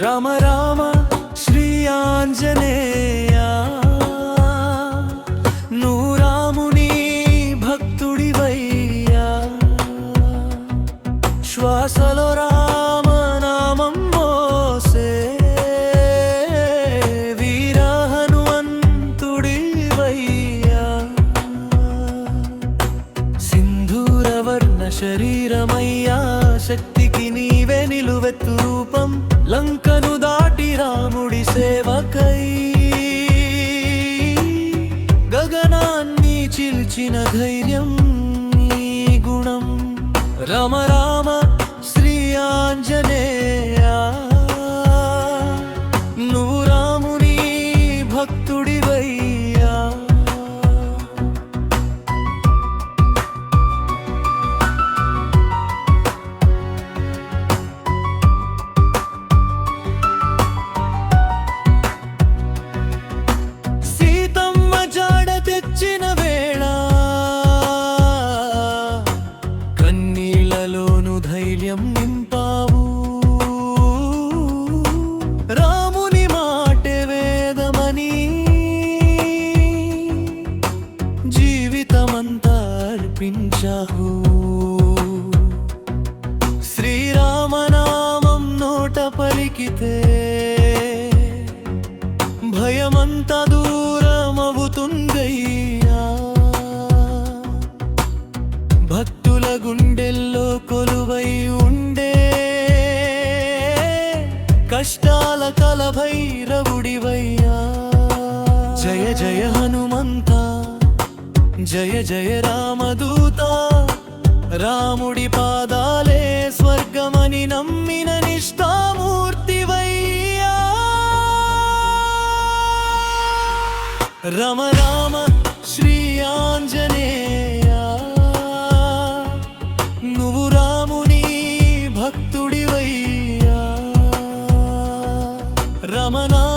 రామ రామ శ్రీ ఆంజనేయ శరీరమయ్యా శక్తికి నీవే నిలువెత్తు రూపం. లంకను దాటి రాముడి సేవకై. గగనాన్ని చిల్చిన ధైర్యం నీ గుణం. రామ రామ ధైర్యం నింపావు. రాముని మాటే వేదమని. జీవితమంతా అర్పించావు. శ్రీరామనామం నోట పలికితే భయమంతా దూరం కష్టాల కలభైరవుడివయ్యా జయ జయ హనుమంత జయ జయ రామదూత. రాముడి పాదాలే స్వర్గమని నమ్మిన నిష్ఠామూర్తివయ్యా. రమ రామ శ్రీ ఆంజనేయ ரமணா